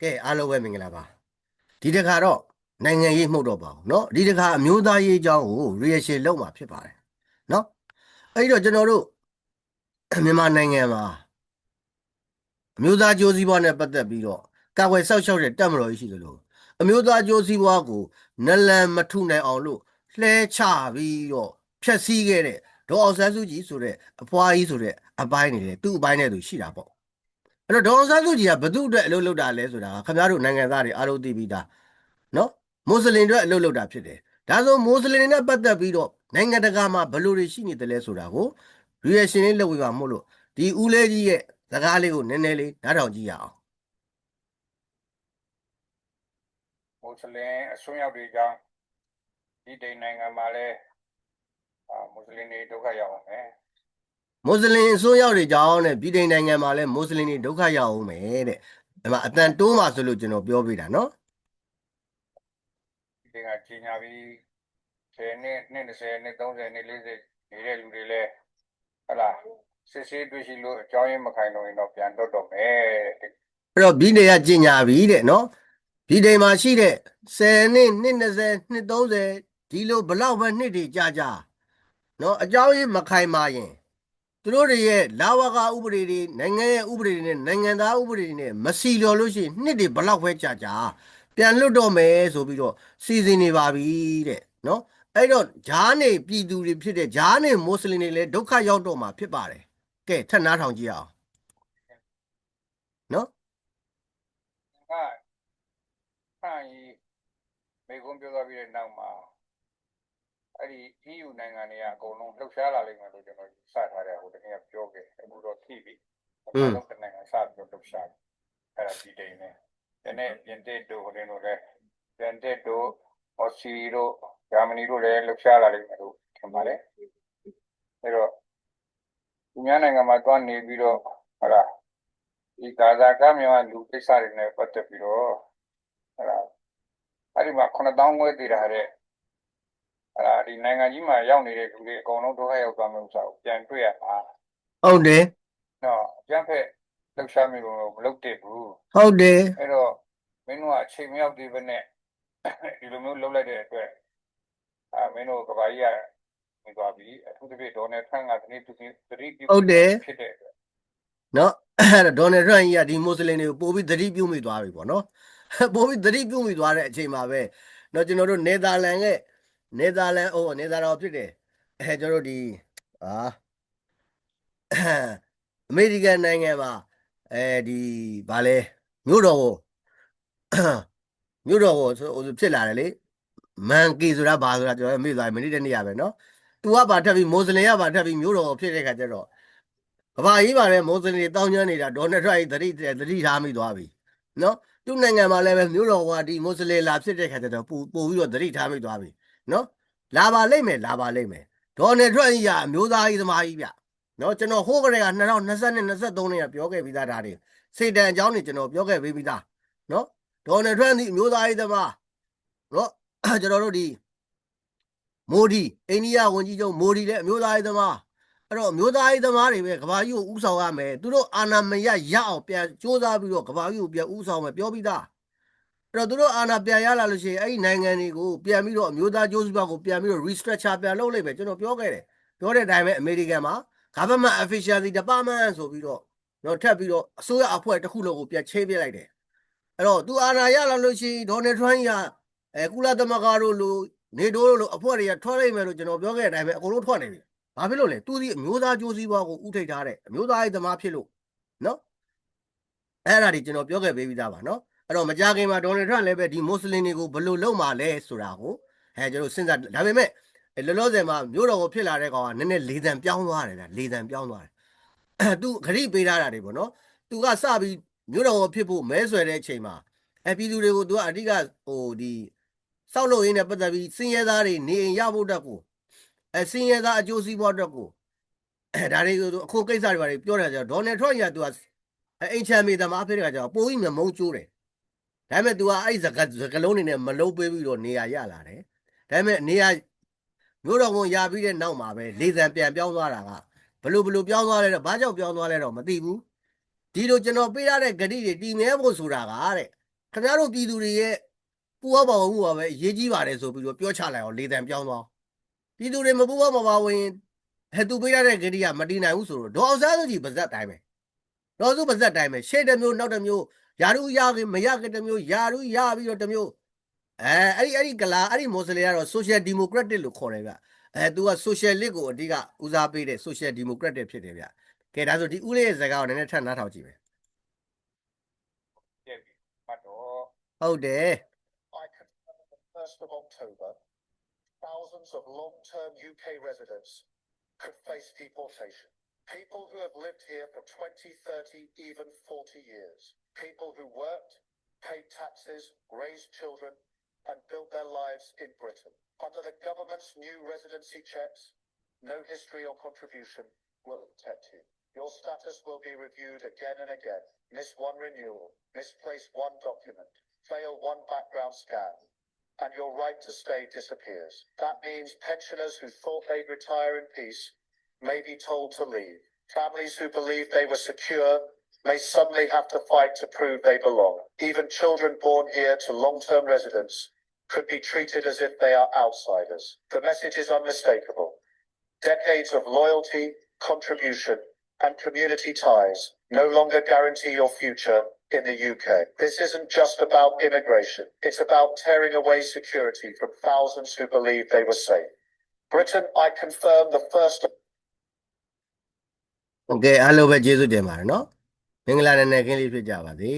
ကဲအားလုံးပဲမင်္ဂလာပါဒီတစ်ခါတော့နိုင်ငံရေးမှုတ်တော့ပါဘူးเนาะဒီတစ်ခါအမျိုးသားရေးအကြောင်းကို reaction လုပ်မှာဖြစ်ပါတယ်เนาะအဲ့ဒီတော့ကျွန်တော်တို့မြန်မာနိုင်ငံမှာအမျိုးသားကြိုးစည်းပွားနဲ့ပတ်သက်ပြီးတော့ကာကွယ်ဆောက်ရှောက်တဲ့တပ်မတော်ကြီးရှိသလိုအမျိုးသားကြိုးစည်းပွားကိုနလန်မထုနိုင်အောင်လို့လှဲချပြီးတော့ဖျက်ဆီးခဲ့တဲ့ဒေါ်အောင်ဆန်းစုကြည်ဆိုတဲ့အဖွားကြီးဆိုတဲ့အပိုင်းနေတယ်သူ့အပိုင်းနဲ့သူရှိတာပေါ့ အဲ့တော့ဒေါ်အောင်ဆန်းစုကြည်ကဘသူ့အတွက်အလုပ်လုပ်တာလဲဆိုတာကခင်ဗျားတို့နိုင်ငံသားတွေအားလုံးသိပြီးသားနော်မွတ်စလင်တွေအလုပ်လုပ်တာဖြစ်တယ်ဒါဆိုမွတ်စလင်တွေနဲ့ပတ်သက်ပြီးတော့နိုင်ငံတကာမှာဘယ်လိုတွေရှိနေတယ်လဲဆိုတာကို reaction လေးလုပ်ပြီးပါမို့လို့ဒီဦးလေးကြီးရဲ့စကားလေးကိုနည်းနည်းလေးနားထောင်ကြည့်ရအောင်မွတ်စလင်အစွန်းရောက်တွေကြောင့်ဒီတိန်နိုင်ငံမှာလည်းအာမွတ်စလင်တွေဒုက္ခရောက်အောင်မယ် မွတ်စလင်အစိုးရတွေကြောင်းနဲ့ပြည်ထိုင်နိုင်ငံမှာလည်းမွတ်စလင်တွေဒုက္ခရောက်အောင်မယ်တဲ့ဒီမှာအတန်တိုးမှဆိုလို့ကျွန်တော်ပြောပြတာနော်ဒီတိန်ကကြီးညာပြီး10နှစ်နှစ်20နှစ်30နှစ်40နေတဲ့လူတွေလည်းဟတ်လာစစ်ဆေးတွေ့ရှိလို့အကြောင်းရင်းမခိုင်လို့ရင်တော့ပြန်တော့တော့မယ်တဲ့အဲ့တော့ပြည်နေရကျင်ညာပြီတဲ့နော်ပြည်ထိုင်မှာရှိတဲ့10နှစ်နှစ်20နှစ်30ဒီလိုဘလောက်ပဲနှစ်တွေကြာကြာနော်အကြောင်းရင်းမခိုင်ပါရင် သူတို့တွေရဲ့လာဝကဥပဒေတွေနိုင်ငံရဲ့ဥပဒေတွေနဲ့နိုင်ငံသားဥပဒေတွေနဲ့မစီလျော်လို့ရှိရင်နှစ်တွေဘလောက်ပဲကြာကြာပြန်လွတ်တော့မယ်ဆိုပြီးတော့စီစဉ်နေပါပြီတဲ့နော်အဲ့တော့ဂျားနေပြည်သူတွေဖြစ်တဲ့ဂျားနေမွတ်စလင်တွေလည်းဒုက္ခရောက်တော့မှာဖြစ်ပါတယ်ကဲထပ်နားထောင်ကြည့်အောင်နော်ကခန့်ကြီးမေကွန်းပြောသွားပြီးတဲ့နောက်မှာ အဲ့ဒီ EU နိုင်ငံတွေကအကုန်လုံးလှုပ်ရှားလာလိမ့်မယ်လို့ကျွန်တော်စထားတယ်ဟိုတကယ်ပြောခဲ့အခုတော့ထိပြီအခုတော့တနိုင်ငံစပြီးတော့လှုပ်ရှားတယ်အဲ့ဒါဒီတိန်နဲ့ဒီနေ့ပြင်သစ်တို့ဟိုတင်းတို့လည်းပြင်သစ်တို့အော်စီတို့ဂျာမနီတို့လည်းလှုပ်ရှားလာလိမ့်မယ်လို့ထင်ပါတယ်အဲ့တော့ဒီများနိုင်ငံမှာတွားနေပြီးတော့ဟုတ်လားဒီကာဇာကမြန်မာလူကိစ္စတွေနဲ့ပတ်သက်ပြီးတော့ဟုတ်လားအဲ့ဒီမှာ9000ဝဲတည်တာတဲ့ အဲ့ဒါဒီနိုင်ငံကြီးမှာရောက်နေတဲ့လူတွေအကုန်လုံးဒုက္ခရောက်သွားမယ့်ဥစ္စာကိုပြန်တွေ့ရမှာဟုတ်တယ်နော်အကျန်းဖက်လှုပ်ရှားမှုကိုမလုပ်တည်ဘူးဟုတ်တယ်အဲ့တော့မင်းတို့ကအချိန်မရောက်သေးဘဲနဲ့ဒီလိုမျိုးလုပ်လိုက်တဲ့အတွက်အာမင်းတို့ကဘာကြီးကနေသွားပြီအထူးသဖြင့်ဒေါ်နယ်ထရန့်ကတနေ့သူသတိပြုဖြစ်တဲ့အတွက်နော်အဲ့တော့ဒေါ်နယ်ထရန့်ကြီးကဒီမွတ်စလင်တွေကိုပို့ပြီးသတိပြုမိသွားပြီပေါ့နော်ပို့ပြီးသတိပြုမိသွားတဲ့အချိန်မှာပဲနော်ကျွန်တော်တို့နေသာလန်ရဲ့ နေသာလန်အိုးနေသာတော်ဖြစ်တယ်အဲကျွန်တော်တို့ဒီအာအမေရိကန်နိုင်ငံမှာအဲဒီဗာလဲမြို့တော်ကိုမြို့တော်ကိုဆိုဖြစ်လာတယ်လေမန်ကီဆိုတာဘာဆိုတာကျွန်တော်မေ့သွားပြီမိနစ်တည်းနေရပဲနော်သူကပါထပ်ပြီးမွတ်စလင်ကပါထပ်ပြီးမြို့တော်ကိုဖြစ်တဲ့ခါကျတော့ကဘာကြီးပါလေမွန်စလင်တွေတောင်းကျမ်းနေတာဒေါ်နယ်ထရန့်ကြီးသတိသတိထားမိသွားပြီနော်သူ့နိုင်ငံမှာလည်းပဲမြို့တော်ကဒီမွတ်စလင်လာဖြစ်တဲ့ခါကျတော့ပူပို့ပြီးတော့သတိထားမိသွားပြီ နော်လာပါလိမ့်မယ်လာပါလိမ့်မယ်ဒေါ်နယ်ထရန့်ကြီးကအမျိုးသားကြီးသမားကြီးဗျနော်ကျွန်တော်ဟိုးကလေးက2020နဲ့23နဲ့ပြောခဲ့ပြီးသားဒါတွေစေတံအကြောင်းတွေကျွန်တော်ပြောခဲ့ပြီးသားနော်ဒေါ်နယ်ထရန့်ဒီအမျိုးသားကြီးသမားနော်ကျွန်တော်တို့ဒီမိုဒီအိန္ဒိယဝန်ကြီးချုပ်မိုဒီလည်းအမျိုးသားကြီးသမားအဲ့တော့အမျိုးသားရေးသမားတွေပဲကဘာကြီးကိုဥဆောင်ရမယ်သူတို့အာဏာမရရအောင်ပြန်စ조사ပြီးတော့ကဘာကြီးကိုပြန်ဥဆောင်မယ်ပြောပြီးသားအဲ့ တော့သူတို့အာဏာပြန်ရလာလို့ရှိရင်အဲ့ဒီနိုင်ငံတွေကိုပြန်ပြီးတော့အမျိုးသားကြိုးစုဘကိုပြန်ပြီးတော့ restructure ပြန်လုပ်လိုက်ပဲကျွန်တော်ပြောခဲ့တယ်ပြောတဲ့အတိုင်းပဲအမေရိကန်မှာ government efficiency department ဆိုပြီးတော့တော့ထပ်ပြီးတော့အစိုးရအဖွဲ့တစ်ခုလုံးကိုပြန်ချိန်ပြလိုက်တယ်အဲ့တော့သူအာဏာရလာလို့ရှိရင်ဒေါ်နယ်ထရန့်ကြီးကအဲကုလသမဂ္ဂတို့လိုနေတိုးတို့လိုအဖွဲ့တွေကထွက်လိုက်မယ်လို့ကျွန်တော်ပြောခဲ့တဲ့အတိုင်းပဲအကုန်လုံးထွက်နေပြီဘာဖြစ်လို့လဲသူဒီအမျိုးသားကြိုးစည်းပွားကိုဥထိတ်ထားတဲ့အမျိုးသားရေးသမားဖြစ်လို့နော်အဲ့ဒါဒီကျွန်တော်ပြောခဲ့ပေးပြီးသားပါနော် အဲ့တော့မကြခင်မှာဒေါ်နယ်ထရန့်လည်းပဲဒီမွတ်စလင်တွေကိုဘယ်လိုလုပ်မှာလဲဆိုတာကိုအဲကျွန်တော်စဉ်းစားဒါပေမဲ့လောလောဆယ်မှာမျိုးတော်ကိုဖြစ်လာတဲ့ကောင်ကနည်းနည်းလေတံပြောင်းသွားတယ်ဗျလေတံပြောင်းသွားတယ်အဲသူခရီးပေးထားတာတွေပေါ့နော်သူကစပြီးမျိုးတော်ကိုဖြစ်ဖို့မဲဆွယ်တဲ့အချိန်မှာအဲပြည်သူတွေကိုသူကအဓိကဟိုဒီစောက်လို့ရင်းနဲ့ပတ်သက်ပြီးစင်ရဲသားတွေနေအိမ်ရဖို့တက်ကိုအစင်းရဲသားအကျိုးစီးပွားအတွက်ကိုအဲဒါတွေကိုသူအခုကိစ္စတွေပါတွေပြောတယ်ဆိုတော့ဒေါ်နယ်ထရန့်ကသူကအိမ်ချမ်းမေသမားဖြစ်တဲ့ကကြောင့်ပိုပြီးမမုန်းကျိုးတယ် ဒါပေမဲ့ तू ကအဲ့စကားစကားလုံးနေနဲ့မလုံးပေးပြီးတော့နေရာရလာတယ်ဒါပေမဲ့နေရာမျိုးတော်ဝန်ရပြီးတဲ့နောက်မှာပဲလေသံပြန်ပြောင်းသွားတာကဘလို့ဘလို့ပြောင်းသွားလဲတော့ဘာကြောင့်ပြောင်းသွားလဲတော့မသိဘူးဒီလိုကျွန်တော်ပေးရတဲ့ဂတိတွေတည်မြဲဖို့ဆိုတာကတဲ့ခင်ဗျားတို့ပြည်သူတွေရဲ့ပူဝပါဝင်မှုပါပဲအရေးကြီးပါတယ်ဆိုပြီးတော့ပြောချလိုက်အောင်လေတံပြောင်းသွားပြည်သူတွေမပူဝမပါဝင်ဟဲ့သူပေးရတဲ့ဂတိကမတည်နိုင်ဘူးဆိုတော့ဒေါ်အောင်ဆန်းစုကြည်ပါဇက်တိုင်းပဲဒေါ်စုပါဇက်တိုင်းပဲရှေ့တစ်မျိုးနောက်တစ်မျိုး ယာရုရခင်မရခင်တစ်မျိုးယာရုရပြီးတော့တစ်မျိုးအဲအဲ့ဒီအဲ့ဒီကလာအဲ့ဒီမွတ်စလင်ကတော့ social democratic လို့ခေါ်တယ်ဗျအဲသူက socialist ကိုအဓိကဦးစားပေးတဲ့ social democratic ဖြစ်တယ်ဗျကဲဒါဆိုဒီဦးလေးရဲ့ဇာတ်ကားကိုနည်းနည်းထပ်နားထောင်ကြည့်မယ်ပြည့်ပြီမှတ်တော့ဟုတ်တယ် I confirm on the 1st of October, thousands of long-term UK residents could face deportation. People who have lived here for 20, 30, even 40 years. People who worked, paid taxes, raised children, and built their lives in Britain. Under the government's new residency checks, no history or contribution will protect you. Your status will be reviewed again and again. Miss one renewal, misplace one document, fail one background scan, and your right to stay disappears. That means pensioners who thought they'd retire in peace may be told to leave. Families who believed they were secure may suddenly have to fight to prove they belong. Even children born here to long-term residents could be treated as if they are outsiders. The message is unmistakable. Decades of loyalty, contribution, and community ties no longer guarantee your future in the UK. This isn't just about immigration. It's about tearing away security from thousands who believed they were safe. Britain, I confirm the first โอเคအားလုံးပဲကျေးဇူးတင်ပါတယ်เนาะမင်္ဂလာနံနက်ခင်းလေးဖြစ်ကြပါစေ